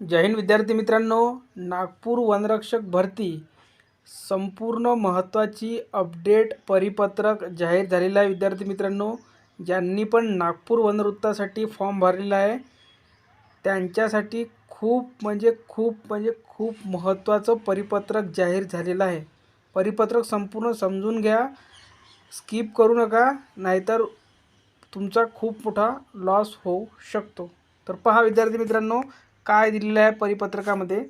जय हिंद विद्यार्थी मित्रांनो. नागपूर वनरक्षक भरती संपूर्ण महत्त्वाची अपडेट परिपत्रक जाहीर झालेलं आहे विद्यार्थी मित्रांनो. ज्यांनी पण नागपूर वनवृत्तासाठी फॉर्म भरलेला आहे त्यांच्यासाठी खूप म्हणजे खूप म्हणजे खूप महत्त्वाचं परिपत्रक जाहीर झालेलं आहे. परिपत्रक संपूर्ण समजून घ्या स्किप करू नका नाहीतर तुमचा खूप मोठा लॉस होऊ शकतो. तर पहा विद्यार्थी मित्रांनो काय दिलेलं आहे परिपत्रकामध्ये?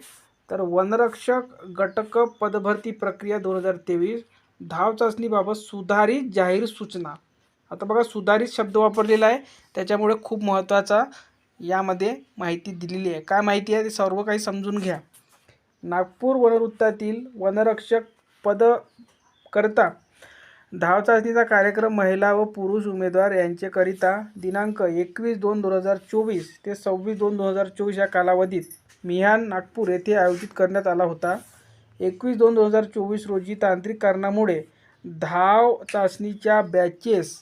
तर वनरक्षक गटक पदभरती प्रक्रिया दोन हजार तेवीस धाव चाचणीबाबत सुधारित जाहीर सूचना. आता बघा सुधारित शब्द वापरलेला आहे. त्याच्यामुळे खूप महत्त्वाचा यामध्ये माहिती दिलेली आहे. काय माहिती आहे ते सर्व काही समजून घ्या. नागपूर वनवृत्तातील वनरक्षक पद करता धावचाचणीचा कार्यक्रम महिला व पुरुष उमेदवार यांच्याकरिता दिनांक एकवीस दोन दोन हजार चोवीस ते सव्वीस दोन दोन हजार चोवीस या कालावधीत मिहान नागपूर येथे आयोजित करण्यात आला होता. एकवीस दोन दोन हजार चोवीस रोजी तांत्रिक कारणामुळे धाव चाचणीच्या बॅचेस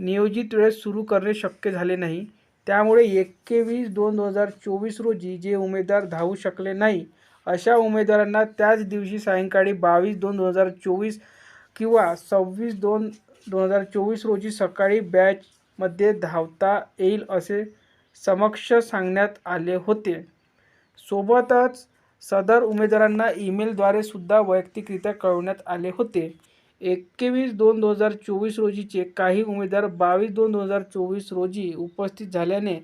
नियोजित वेळेस सुरू करणे शक्य झाले नाही. त्यामुळे एकवीस दोन दोन हजार चोवीस रोजी जे उमेदवार धावू शकले नाही अशा उमेदवारांना त्याच दिवशी सायंकाळी बावीस दोन दोन हजार चोवीस किंवा सव्वीस दोन दोन हजार चोवीस रोजी सकाळी बॅचमध्ये धावता येईल असे समक्ष सांगण्यात आले होते. सोबतच सदर उमेदवारांना ईमेलद्वारे सुद्धा वैयक्तिकरित्या कळवण्यात आले होते. एकवीस दोन दोन हजार चोवीस रोजीचे काही उमेदवार बावीस दोन दोन हजार चोवीस रोजी उपस्थित झाल्याने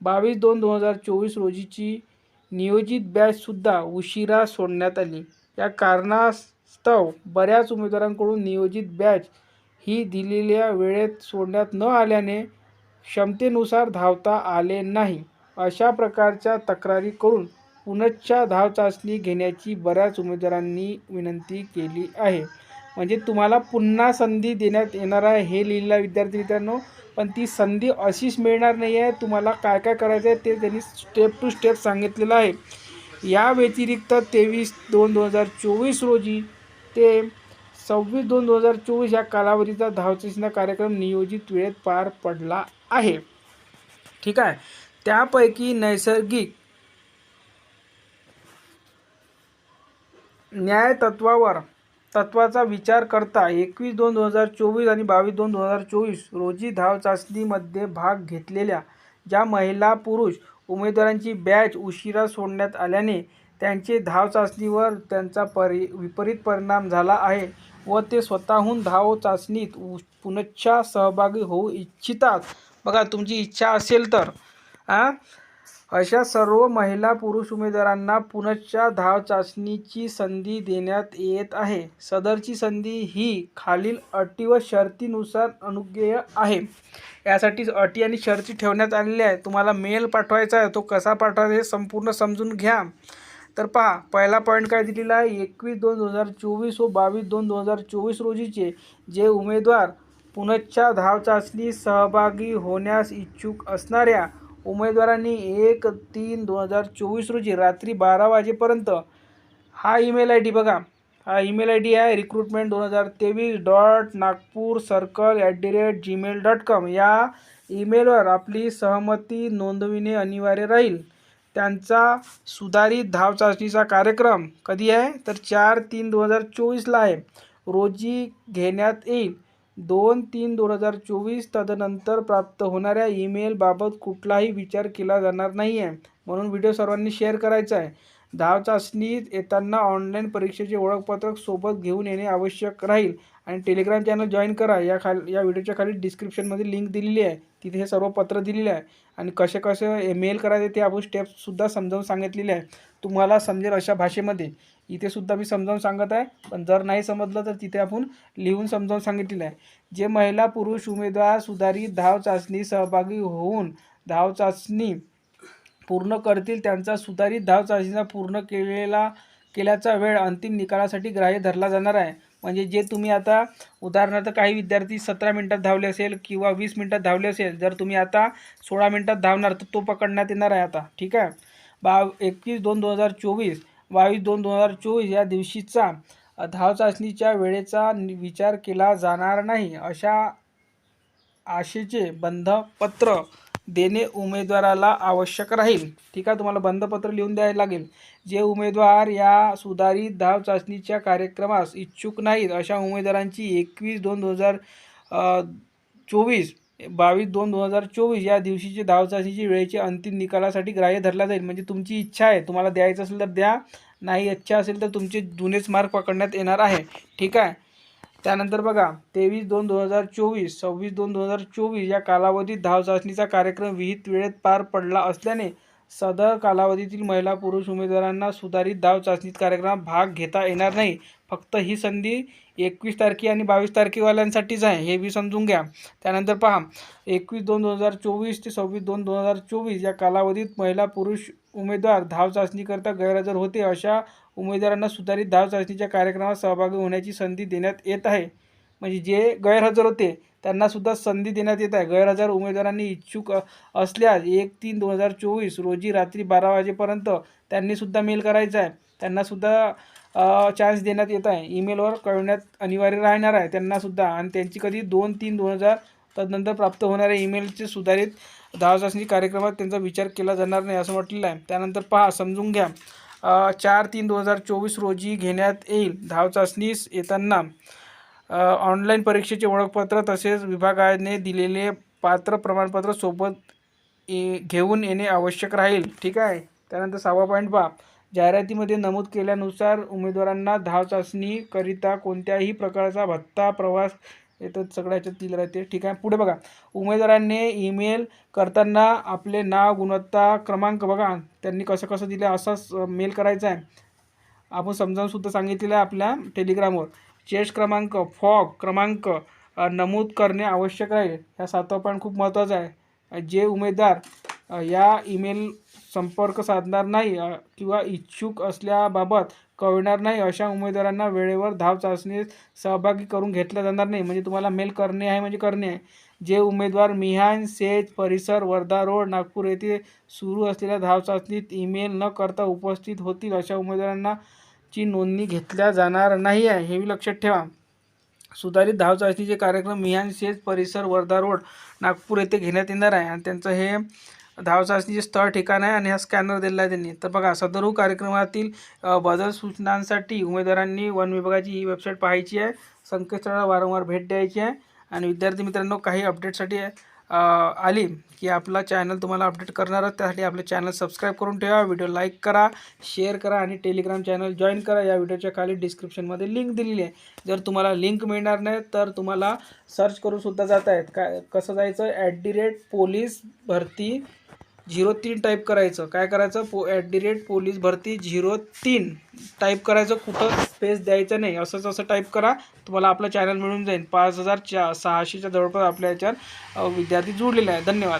बावीस दोन दोन हजार चोवीस रोजीची नियोजित बॅचसुद्धा उशिरा सोडण्यात आली. या कारणास कारणास्तव बऱ्याच उमेदवारांकडून नियोजित बॅच ही दिलेल्या वेळेत सोडण्यात न आल्याने क्षमतेनुसार धावता आले नाही. अशा प्रकारच्या तक्रारी करून पुनश्च धाव चाचणी घेण्याची बऱ्याच उमेदवारांनी विनंती केली आहे. म्हणजे तुम्हाला पुन्हा संधी देण्यात येणार आहे हे लिहिलेला विद्यार्थी मित्रांनो पण ती संधी अशीच मिळणार नाही आहे. तुम्हाला काय काय करायचं आहे ते त्यांनी स्टेप टू स्टेप सांगितलेलं आहे. या व्यतिरिक्त तेवीस दोन दोन हजार चोवीस रोजी ते सव्वीस दोन दोन हजार चोवीस या कालावधीचा धावचाचीचा कार्यक्रम नियोजित वेळेत पार पडला आहे. ठीक आहे. त्यापैकी नैसर्गिक न्याय तत्वावर तत्वाचा विचार करता एकवीस दोन दोन हजार चोवीस आणि बावीस दोन दोन हजार चोवीस रोजी धाव चाचणीमध्ये भाग घेतलेल्या ज्या महिला पुरुष उमेदवारांची बॅच उशिरा सोडण्यात आल्याने त्यांचे धाव चाचणीवर त्यांचा परि विपरीत परिणाम झाला आहे व ते स्वतःहून धाव चाचणीत उ सहभागी होऊ इच्छितात. बघा तुमची इच्छा असेल तर आ? अशा सर्व महिला पुरुष उमेदवारांना पुनश्च धाव चाचणीची संधी देण्यात येत आहे. सदरची संधी ही खालील अटी व शर्तीनुसार अनुज्ञेय आहे. यासाठी अटी आणि शर्ती ठेवण्यात आलेल्या आहे तुम्हाला मेल पाठवायचा आहे. तो कसा पाठवायचा हे संपूर्ण समजून घ्या. तर पहा पहिला पॉईंट काय दिलेला आहे? एकवीस दोन दोन हजार चोवीस व बावीस दोन दोन हजार चोवीस रोजीचे जे उमेदवार पुनश्चा धाव चाचणी सहभागी होण्यास इच्छुक असणाऱ्या उमेदवारांनी एक तीन दोन हजार चोवीस रोजी रात्री बारा वाजेपर्यंत हा ईमेल आय डी बघा. हा ईमेल आय डी आहे रिक्रुटमेंट दोन हजार तेवीस dot Nagpur circle at the rate Gmail dot com या ईमेलवर आपली सहमती नोंदविणे अनिवार्य राहील. त्यांचा सुधारित धाव चाचणीचा कार्यक्रम कधी आहे? तर चार तीन दोन हजार चोवीसला आहे. रोजी घेण्यात येईल. दोन तीन दोन हजार चोवीस तदनंतर प्राप्त होणाऱ्या ईमेलबाबत कुठलाही विचार केला जाणार नाही आहे म्हणून व्हिडिओ सर्वांनी शेअर करायचा आहे. धाव चाचणीत येताना ऑनलाईन परीक्षेचे ओळखपत्रक सोबत घेऊन येणे आवश्यक राहील. आणि टेलिग्राम चॅनल जॉईन करा. या खाल या व्हिडिओच्या खाली डिस्क्रिप्शनमध्ये लिंक दिलेली आहे. तिथे हे सर्व पत्र दिलेले आहे. आणि कसे कसे मेल करायचे ते आपण स्टेप्ससुद्धा समजावून सांगितलेले आहे. तुम्हाला समजेल अशा भाषेमध्ये. इथेसुद्धा मी समजावून सांगत आहे. पण जर नाही समजलं तर तिथे आपण लिहून समजावून सांगितलेलं आहे. जे महिला पुरुष उमेदवार सुधारित धाव चाचणी सहभागी होऊन धाव चाचणी पूर्ण करतील. त्यांचा सुधारित धाव चाचणीचा पूर्ण केलेला केल्याचा वेळ अंतिम निकालासाठी ग्राह्य धरला जाणार आहे. म्हणजे जे तुम्ही आता उदाहरणार्थ काही विद्यार्थी सतरा मिनटात धावले असेल किंवा वीस मिनटात धावले असेल जर तुम्ही आता सोळा मिनटात धावणार तर तो पकडण्यात येणार आहे आता. ठीक आहे? बा एकवीस दोन दोन हजार चोवीस बावीस दोन दोन हजार चोवीस या दिवशीचा धाव चाचणीच्या वेळेचा विचार केला जाणार नाही. अशा आशेचे बंधपत्र देणे उमेदवाराला आवश्यक राहील. ठीक आहे तुम्हाला बंधपत्र लिहून द्यायला लागेल. जे उमेदवार या सुधारित धाव चाचणीच्या कार्यक्रमास इच्छुक नाहीत अशा उमेदवारांची एकवीस दोन दोन हजार चोवीस बावीस दोन दोन हजार चोवीस या दिवशीची धाव चाचणीची वेळेची अंतिम निकालासाठी ग्राह्य धरला जाईल. म्हणजे तुमची इच्छा आहे तुम्हाला द्यायचं असेल तर द्या. नाही इच्छा असेल तर तुमचे जुनेच मार्क पकडण्यात येणार आहे. ठीक आहे त्यानंतर बघा तेवीस दोन दोन हजार चोवीस सव्वीस दोन दोन हजार चोवीस या कालावधीत धाव चाचणीचा कार्यक्रम विहित वेळेत पार पडला असल्याने सदर कालावधीतील महिला पुरुष उमेदवारांना सुधारित धाव चाचणीत कार्यक्रमात भाग घेता येणार नाही. फक्त ही संधी एकवीस तारखे आणि बावीस तारखेवाल्यांसाठीच आहे हे बी समजून घ्या. त्यानंतर पहा एकवीस दोन दोन हजार चोवीस ते सव्वीस दोन दोन हजार चोवीस या कालावधीत महिला पुरुष उमेदवार धाव चाचणीकरता गैरहजर होते अशा उमेदवारांना सुधारित धाव चाचणीच्या कार्यक्रमात सहभागी होण्याची संधी देण्यात येत आहे. म्हणजे जे गैरहजर होते त्यांना सुद्धा संधी देण्यात येत आहे. गैरहजर उमेदवारांनी इच्छुक असल्यास एक तीन दोन हजार चोवीस रोजी रात्री बारा वाजेपर्यंत त्यांनी सुद्धा मेल करायचा आहे. त्यांना सुद्धा चान्स देण्यात येत आहे. ईमेलवर कळवण्यात अनिवार्य राहणार आहे. त्यांना सुद्धा आणि त्यांची कधी दोन तीन दोन हजार तदनंतर प्राप्त होणाऱ्या ईमेलचे सुधारित धाव चाचणी कार्यक्रमात त्यांचा विचार केला जाणार नाही असं म्हटलेलं आहे. त्यानंतर पहा समजून घ्या. चार तीन दोन हजार चोवीस रोजी घेण्यात येईल. धावचाचणीस येताना ऑनलाईन परीक्षेचे ओळखपत्र तसेच विभागाने दिलेले पात्र प्रमाणपत्र सोबत ए घेऊन येणे आवश्यक राहील. ठीक आहे? त्यानंतर सहावा पॉईंट पहा. जाहिरातीमध्ये नमूद केल्यानुसार उमेदवारांना धाव चाचणीकरिता कोणत्याही प्रकारचा भत्ता प्रवास येतं सगळ्या ह्याच्यात दिलं राहते ठीक आहे. पुढे बघा. उमेदवारांनी ईमेल करताना आपले नाव गुणवत्ता क्रमांक बघा. त्यांनी कसं कसं दिलं असाच मेल करायचा आहे. आपण समजावूनसुद्धा सांगितलेलं आहे आपल्या टेलिग्रामवर चेस्ट क्रमांक फॉग क्रमांक नमूद करणे आवश्यक आहे. ह्या सातवा पॉईंट खूप महत्त्वाचा आहे. जे उमेदवार या ईमेल संपर्क साधणार नाही किंवा इच्छुक असल्याबाबत कळणार नाही. अशा उमेदवारांना वेळेवर धाव चाचणीत सहभागी करून घेतला जाणार नाही. म्हणजे तुम्हाला मेल करणे आहे म्हणजे करणे आहे. जे उमेदवार मिहान सेज परिसर वर्धा रोड नागपूर येथे सुरू असलेल्या धाव चाचणीत ईमेल न करता उपस्थित होतील अशा उमेदवारांना ची नोंदणी घेतल्या जाणार नाही आहे. हेही लक्षात ठेवा. सुधारित धाव चाचणीचे कार्यक्रम मिहान सेज परिसर वर्धा रोड नागपूर येथे घेण्यात येणार आहे. आणि त्यांचं हे धाव चाचणीचे स्थळ ठिकाण आहे आणि हा स्कॅनर दिलेला आहे त्यांनी. तर बघा सदरू कार्यक्रमातील बदल सूचनांसाठी उमेदवारांनी वन विभागाची ही वेबसाईट पाहायची आहे. संकेतस्थळाला वारंवार भेट द्यायची आहे. आणि विद्यार्थी मित्रांनो काही अपडेटसाठी आली की आपला चॅनल तुम्हाला अपडेट करणार त्यासाठी आपले चॅनल सबस्क्राईब करून ठेवा व्हिडिओ लाईक करा शेअर करा आणि टेलिग्राम चॅनल जॉईन करा. या व्हिडिओच्या खाली डिस्क्रिप्शनमध्ये लिंक दिलेली आहे. जर तुम्हाला लिंक मिळणार नाही तर तुम्हाला सर्च करूनसुद्धा जात आहेत काय कसं जायचं? ॲट दी रेट पोलीस भरती झिरो तीन टाईप करायचं. काय करायचं? पो ॲट दी रेट पोलीस भरती झिरो तीन. टाईप करायचं कुठं? स्पेस द्यायचं नाही. असंच असं टाईप करा. तुम्हाला आपलं चॅनल मिळून जाईल. पाच हजार चा सहाशेच्या जवळपास आपल्या याच्यावर विद्यार्थी जुळलेला आहे धन्यवाद.